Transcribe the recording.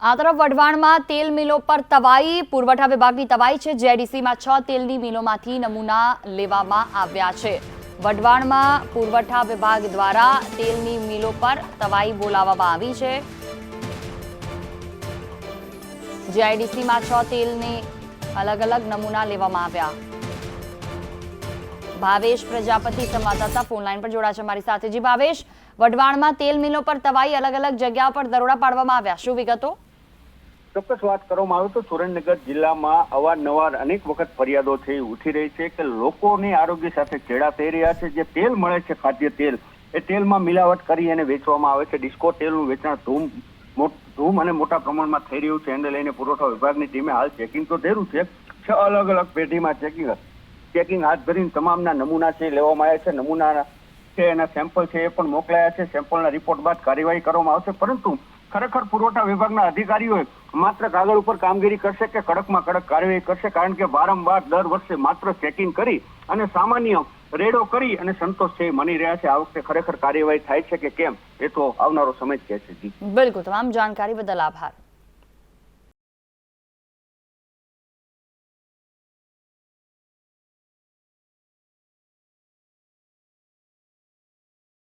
આ તરફ વઢવાણમાં તેલ મિલો પર તવાઈ, પુરવઠા વિભાગની તવાઈ છે. જેડીસીમાં છ તેલની મિલોમાંથી નમૂના લેવામાં આવ્યા છે. વઢવાણમાં પુરવઠા વિભાગ દ્વારા તેલની મિલો પર તવાઈ બોલાવવામાં આવી છે. જેઆઈડીસીમાં છ તેલની અલગ અલગ નમૂના લેવામાં આવ્યા. ભાવેશ પ્રજાપતિ સંવાદદાતા ફોનલાઈન પર જોડાશે મારી સાથે. જી ભાવેશ, વઢવાણમાં તેલ મિલો પર તવાઈ અલગ અલગ જગ્યા પર દરોડા પાડવામાં આવ્યા. શું વિગતો? ચોક્કસ વાત કરવામાં આવે તો સુરેન્દ્રનગર જિલ્લામાં અવારનવાર અનેક વખત ફરિયાદો છે ઉઠી રહી છે કે લોકોને આરોગ્ય સાથે ચેડા થઈ રહ્યા છે. જે તેલ મળે છે ખાદ્ય તેલ, એ તેલમાં મિલાવટ કરી અને વેચવામાં આવે છે. ડિસ્કો તેલનું વેચાણ ધૂમ ધૂમ અને મોટા પ્રમાણમાં થઈ રહ્યું છે. એને લઈને પુરવઠા વિભાગની ટીમે હાલ ચેકિંગ તો ધેરું છે. છ અલગ અલગ પેઢીમાં ચેકિંગ ચેકિંગ હાથ ધરીને તમામના નમૂના છે લેવામાં આવ્યા છે. નમૂના છે, એના સેમ્પલ છે એ પણ મોકલાયા છે. સેમ્પલના રિપોર્ટ બાદ કાર્યવાહી કરવામાં આવશે. પરંતુ ખરેખર પુરવઠા વિભાગના અધિકારીઓએ માત્ર કાગળ ઉપર કામગીરી કરશે કે કડકમાં કડક કાર્યવાહી કરશે? કારણ કે વારંવાર દર વર્ષે માત્ર ચેકિંગ કરી અને સામાન્ય રેડો કરી અને સંતોષ છે માની રહ્યા છે. આ વખતે ખરેખર કાર્યવાહી થાય છે કે કેમ? એ તો આવનારો સમય જ કહેશે બિલકુલ. તમામ જાણકારી બદલ આભાર.